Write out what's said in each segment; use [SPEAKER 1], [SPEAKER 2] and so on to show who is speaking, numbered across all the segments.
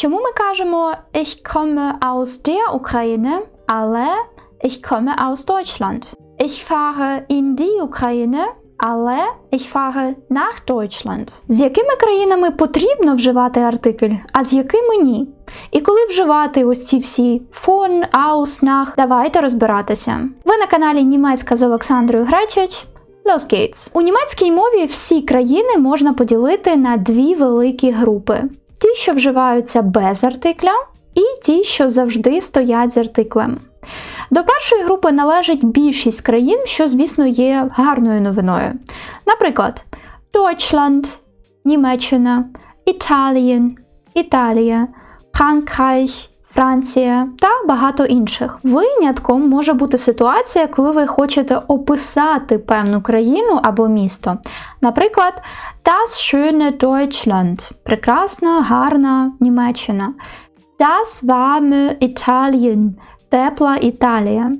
[SPEAKER 1] Чому ми кажемо Ich komme aus der Ukraine, але Ich komme aus Deutschland? Ich fahre in die Ukraine, але ich fahre nach Deutschland. З якими країнами потрібно вживати артикль, а з якими ні? І коли вживати ось ці всі von, aus, nach, давайте розбиратися. Ви на каналі Німецька з Олександрою Гречич. Los geht's! У німецькій мові всі країни можна поділити на дві великі групи: ті, що вживаються без артикля, і ті, що завжди стоять з артиклем. До першої групи належить більшість країн, що, звісно, є гарною новиною. Наприклад, Deutschland, Німеччина, Italien, Італія, Frankreich, Франція та багато інших. Винятком може бути ситуація, коли ви хочете описати певну країну або місто. Наприклад, Das schöne Deutschland прекрасна, гарна Німеччина. Das warme Italien тепла Італія.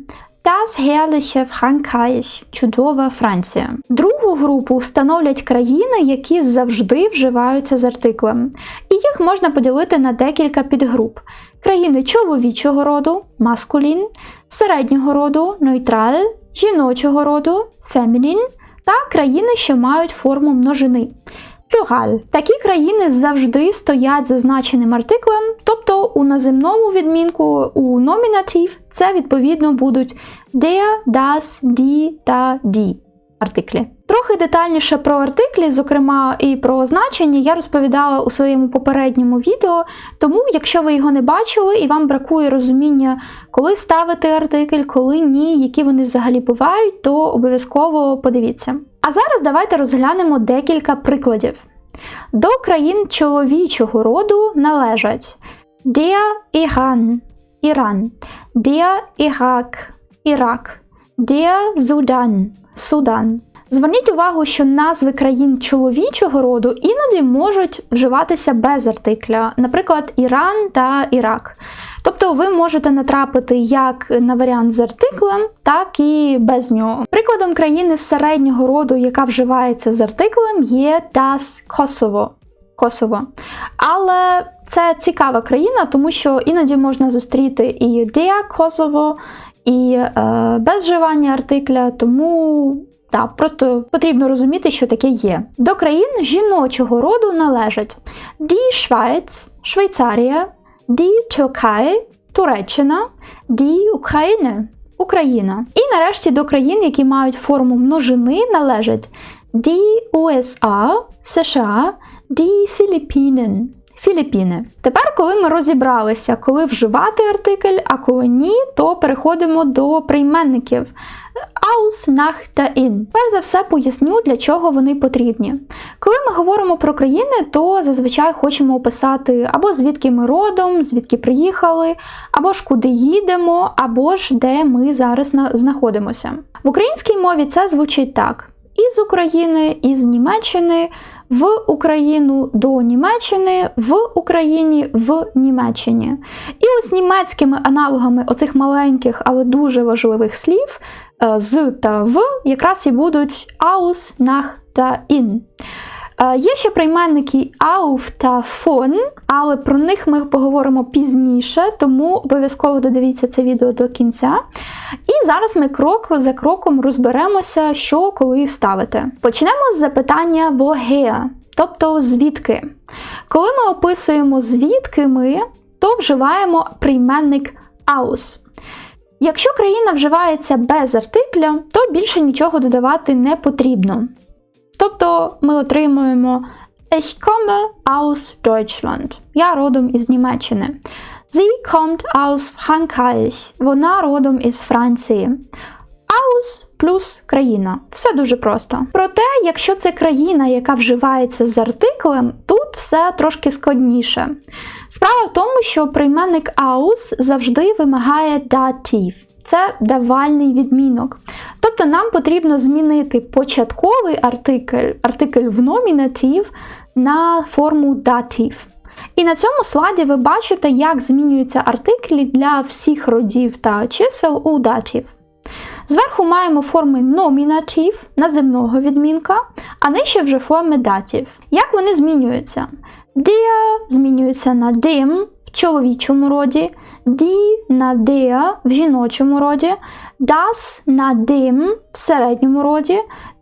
[SPEAKER 1] Das herrliche Frankreich – чудова Франція. Другу групу становлять країни, які завжди вживаються з артиклем. І їх можна поділити на декілька підгруп: країни чоловічого роду маскулін, середнього роду нейтраль, жіночого роду фемінін та країни, що мають форму множини. Плюгаль. Такі країни завжди стоять з означеним артиклем, тобто у наземному відмінку у номінатив це відповідно будуть der, das, die та die артиклі. Трохи детальніше про артиклі, зокрема і про значення, я розповідала у своєму попередньому відео. Тому, якщо ви його не бачили і вам бракує розуміння, коли ставити артикль, коли ні, які вони взагалі бувають, то обов'язково подивіться. А зараз давайте розглянемо декілька прикладів. До країн чоловічого роду належать Деа Іган, – Іран, Деа Ірак, – Ірак, Der Зудан, – Судан. Зверніть увагу, що назви країн чоловічого роду іноді можуть вживатися без артикля, наприклад, Іран та Ірак. Тобто ви можете натрапити як на варіант з артиклем, так і без нього. Прикладом країни середнього роду, яка вживається з артиклем, є Das Kosovo. Косово. Але це цікава країна, тому що іноді можна зустріти і Der Kosovo, і е, без вживання артикля, тому так, просто потрібно розуміти, що таке є. До країн жіночого роду належать Die Schweiz, Швейцарія, Die Türkei, Туреччина, Die Ukraine, Україна. І нарешті до країн, які мають форму множини, належать Die USA, США, Die Philippinen, Філіппіни. Тепер, коли ми розібралися, коли вживати артикль, а коли ні, то переходимо до прийменників aus, nach та in. Перш за все поясню, для чого вони потрібні. Коли ми говоримо про країни, то зазвичай хочемо описати або звідки ми родом, звідки приїхали, або ж куди їдемо, або ж де ми зараз знаходимося. В українській мові це звучить так: із України, із Німеччини в Україну до Німеччини, в Україні в Німеччині. І ось німецькими аналогами оцих маленьких, але дуже важливих слів з та в якраз і будуть aus, nach та in. Є ще прийменники auf та von, але про них ми поговоримо пізніше, тому обов'язково додивіться це відео до кінця. І зараз ми крок за кроком розберемося, що коли ставити. Почнемо з запитання woher, тобто звідки. Коли ми описуємо звідки ми, то вживаємо прийменник aus. Якщо країна вживається без артикля, то більше нічого додавати не потрібно. Тобто ми отримуємо Ich komme aus Deutschland. Я родом із Німеччини. Sie kommt aus Frankreich. Вона родом із Франції. Aus плюс країна. Все дуже просто. Проте, якщо це країна, яка вживається з артиклем, тут все трошки складніше. Справа в тому, що прийменник aus завжди вимагає датів. Це давальний відмінок. Тобто нам потрібно змінити початковий артикль, артикль в номінатив на форму датів. І на цьому слайді ви бачите, як змінюються артиклі для всіх родів та чисел у датів. Зверху маємо форми номінатив наземного відмінка, а нижче вже форми датів. Як вони змінюються? Dia змінюється на dim в чоловічому роді, di на dia в жіночому роді, das на dim в середньому роді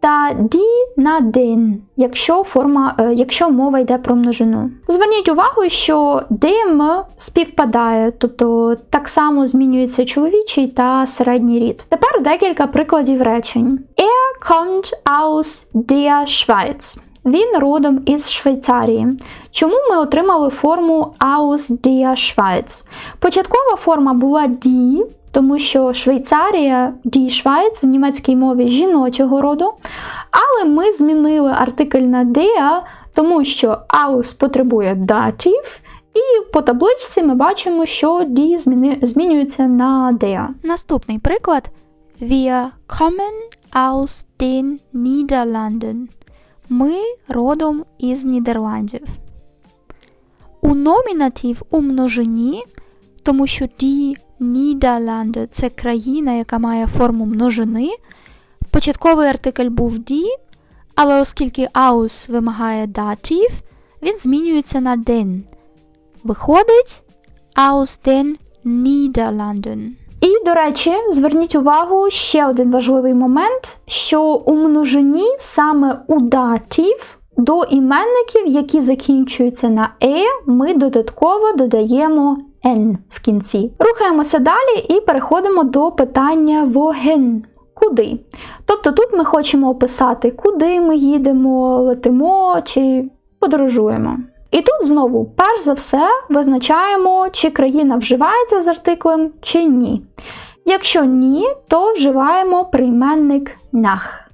[SPEAKER 1] та die на den, якщо, форма, е, якщо мова йде про множину. Зверніть увагу, що dem співпадає, тобто так само змінюється чоловічий та середній рід. Тепер декілька прикладів речень. Er kommt aus der Schweiz. Він родом із Швейцарії. Чому ми отримали форму aus der Schweiz? Початкова форма була die, тому що Швейцарія, die Schweiz в німецькій мові жіночого роду. Але ми змінили артикль на der, тому що aus потребує датів, і по табличці ми бачимо, що die змінюється на der.
[SPEAKER 2] Наступний приклад. Wir kommen aus den Niederlanden. Ми родом із Нідерландів. У номінатив у множині, тому що die Niederlande – це країна, яка має форму множини. Початковий артикль був die, але оскільки aus вимагає датів, він змінюється на den. Виходить aus den Niederlanden.
[SPEAKER 1] І, до речі, зверніть увагу ще один важливий момент, що у множині саме у датів до іменників, які закінчуються на е, ми додатково додаємо n в кінці. Рухаємося далі і переходимо до питання wohin. Куди? Тобто тут ми хочемо описати, куди ми їдемо, летимо чи подорожуємо. І тут знову, перш за все, визначаємо, чи країна вживається з артиклем, чи ні. Якщо ні, то вживаємо прийменник nach.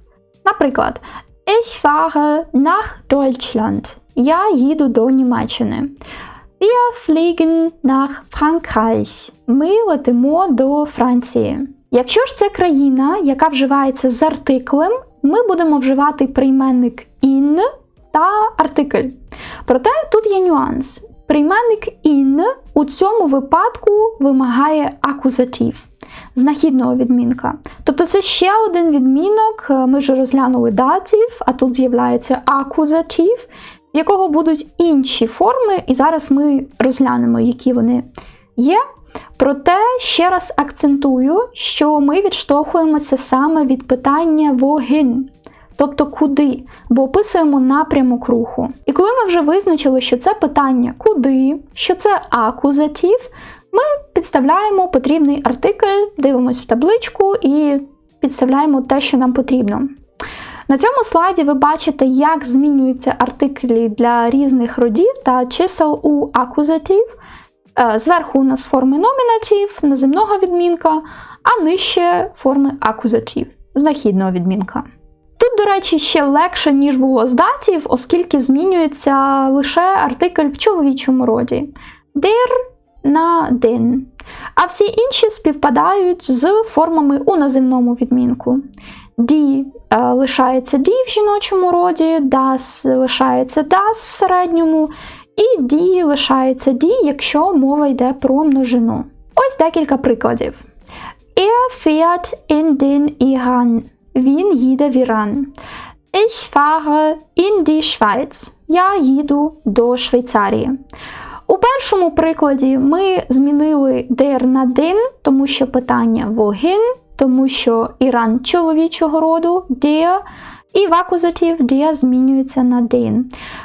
[SPEAKER 1] Наприклад, Ich fahre nach Deutschland. Я їду до Німеччини. Wir fliegen nach Frankreich. Ми летимо до Франції. Якщо ж це країна, яка вживається з артиклем, ми будемо вживати прийменник in та артикль. Проте тут є нюанс. Прийменник in у цьому випадку вимагає акузатив, знахідного відмінка. Тобто це ще один відмінок, ми вже розглянули датів, а тут з'являється акузатив, в якого будуть інші форми, і зараз ми розглянемо, які вони є. Проте ще раз акцентую, що ми відштовхуємося саме від питання wohin, тобто куди, бо описуємо напрямок руху. І коли ми вже визначили, що це питання куди, що це акузатив, ми підставляємо потрібний артикль, дивимось в табличку і підставляємо те, що нам потрібно. На цьому слайді ви бачите, як змінюються артиклі для різних родів та чисел у акузатив. Е, Зверху у нас форми номінатив, наземного відмінка, а нижче форми акузатив, знахідного відмінка. Тут, до речі, ще легше, ніж було з датів, оскільки змінюється лише артикль в чоловічому роді. Der на den. А всі інші співпадають з формами у наземному відмінку. Die е, лишається die в жіночому роді, das лишається das в середньому, і die лишається die, якщо мова йде про множину. Ось декілька прикладів. Er fährt in den Iran. Він їде в Іран. Ich fahre in die Schweiz. Я їду до Швейцарії. У першому прикладі ми змінили der на den, тому що питання wohin, тому що Іран чоловічого роду, der, і в акузатив der змінюється на den.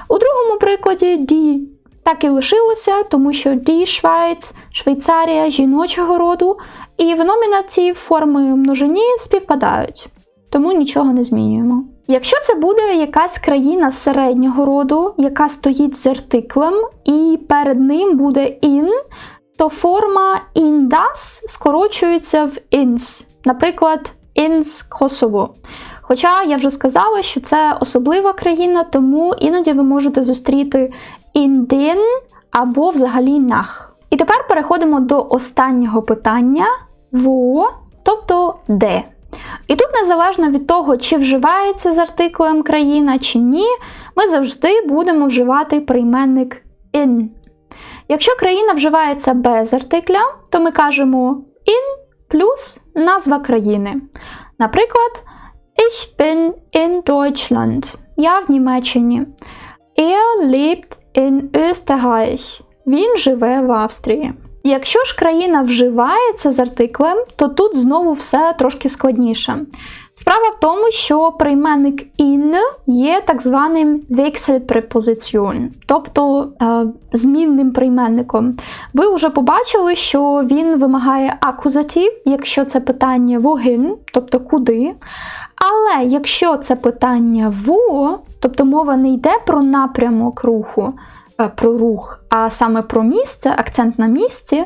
[SPEAKER 1] У другому прикладі die так і лишилося, тому що die Schweiz, Швейцарія жіночого роду, і в номінатив форми множині співпадають, тому нічого не змінюємо. Якщо це буде якась країна середнього роду, яка стоїть з артиклем, і перед ним буде in, то форма das скорочується в ins. Наприклад, ins Kosovo. Хоча я вже сказала, що це особлива країна, тому іноді ви можете зустріти den або взагалі nach. І тепер переходимо до останнього питання wo, тобто де. І тут, незалежно від того, чи вживається з артиклем країна чи ні, ми завжди будемо вживати прийменник in. Якщо країна вживається без артикля, то ми кажемо in плюс назва країни. Наприклад, Ich bin in Deutschland. Я в Німеччині. Er lebt in Österreich. Він живе в Австрії. Якщо ж країна вживається з артиклем, то тут знову все трошки складніше. Справа в тому, що прийменник in є так званим Wechselpräposition, тобто е, змінним прийменником. Ви вже побачили, що він вимагає акузатив, якщо це питання wohin, тобто куди. Але якщо це питання во, тобто мова не йде про напрямок руху, е, про рух, а саме про місце, акцент на місці,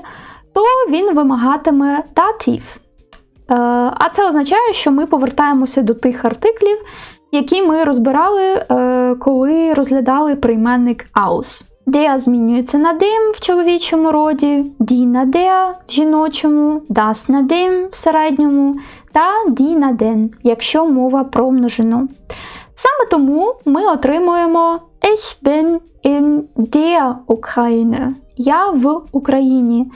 [SPEAKER 1] то він вимагатиме датив. Е, А це означає, що ми повертаємося до тих артиклів, які ми розбирали, е, коли розглядали прийменник aus. Der змінюється на дим в чоловічому роді, die на der в жіночому, das на dem в середньому та die на den, якщо мова про множину. Саме тому ми отримуємо Ich bin in der Ukraine. Я в Україні.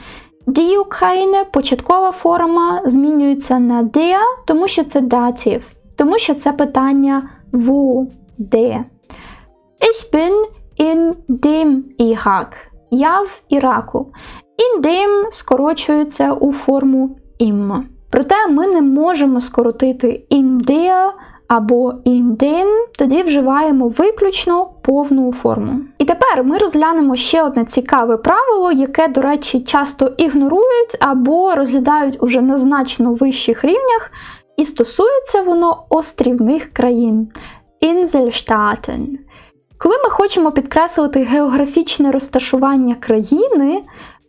[SPEAKER 1] Die Ukraine, початкова форма, змінюється на der, тому що це датів, тому що це питання wo, де. Ich bin in dem Irak. Я в Іраку. In dem скорочується у форму im. Проте ми не можемо скоротити in der або in тоді вживаємо виключно повну форму. І тепер ми розглянемо ще одне цікаве правило, яке, до речі, часто ігнорують або розглядають уже на значно вищих рівнях, і стосується воно острівних країн Inselstaaten. Коли ми хочемо підкреслити географічне розташування країни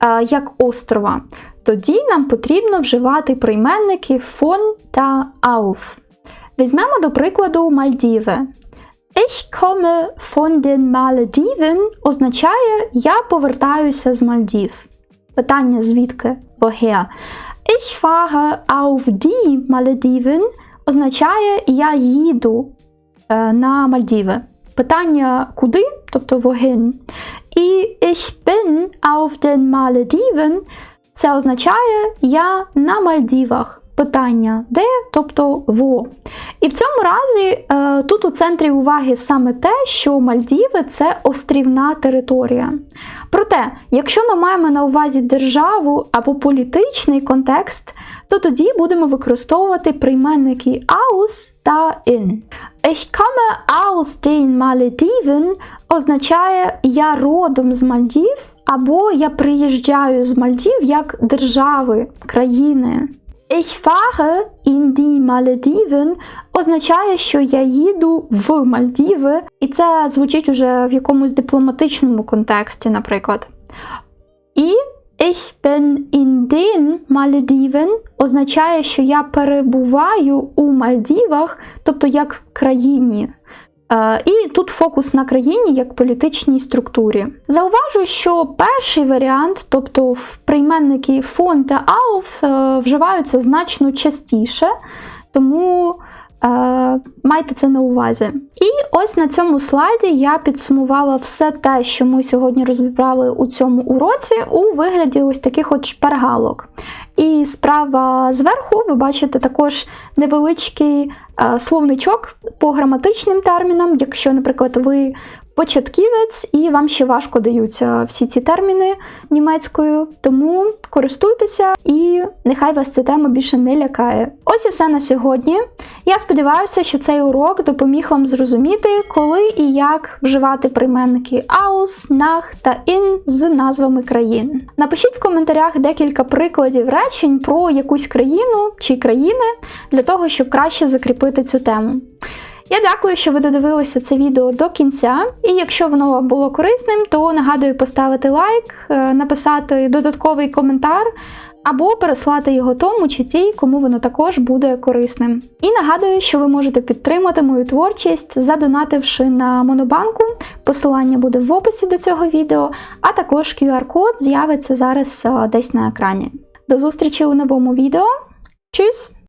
[SPEAKER 1] е, як острова, тоді нам потрібно вживати прийменники von та auf. Візьмемо до прикладу Мальдіви. Ich komme von den Malediven означає я повертаюся з Мальдів. Питання звідки? Woher? Ich fahre auf die Malediven означає я їду е, на Мальдіви. Питання куди, тобто wohin. І ich bin auf den Malediven це означає я на Мальдівах. Питання де, тобто во. І в цьому разі е, тут у центрі уваги саме те, що Мальдіви це острівна територія. Проте, якщо ми маємо на увазі державу або політичний контекст, то тоді будемо використовувати прийменники aus та in. Ich komme aus den Malediven означає я родом з Мальдів, або я приїжджаю з Мальдів як держави, країни. Ich fahre in die Malediven означає, що я їду в Мальдіви, і це звучить уже в якомусь дипломатичному контексті, наприклад. І ich bin in den Malediven означає, що я перебуваю у Мальдівах, тобто як країні. Е, І тут фокус на країні як політичній структурі. Зауважу, що перший варіант, тобто прийменники фон та ауф, е, вживаються значно частіше, тому е, майте це на увазі. І ось на цьому слайді я підсумувала все те, що ми сьогодні розібрали у цьому уроці, у вигляді ось таких от шпаргалок. І справа зверху ви бачите також невеличкий е, словничок по граматичним термінам, якщо, наприклад, ви початківець і вам ще важко даються всі ці терміни німецькою, тому користуйтеся і нехай вас ця тема більше не лякає. Ось і все на сьогодні. Я сподіваюся, що цей урок допоміг вам зрозуміти, коли і як вживати прийменники aus, nach та in з назвами країн. Напишіть в коментарях декілька прикладів речень про якусь країну чи країни для того, щоб краще закріпити цю тему. Я дякую, що ви додивилися це відео до кінця. І якщо воно вам було корисним, то нагадую поставити лайк, е, написати додатковий коментар або переслати його тому чи тій, кому воно також буде корисним. І нагадую, що ви можете підтримати мою творчість, задонативши на Монобанку. Посилання буде в описі до цього відео, а також QR-код з'явиться зараз е, десь на екрані. До зустрічі у новому відео. Чус!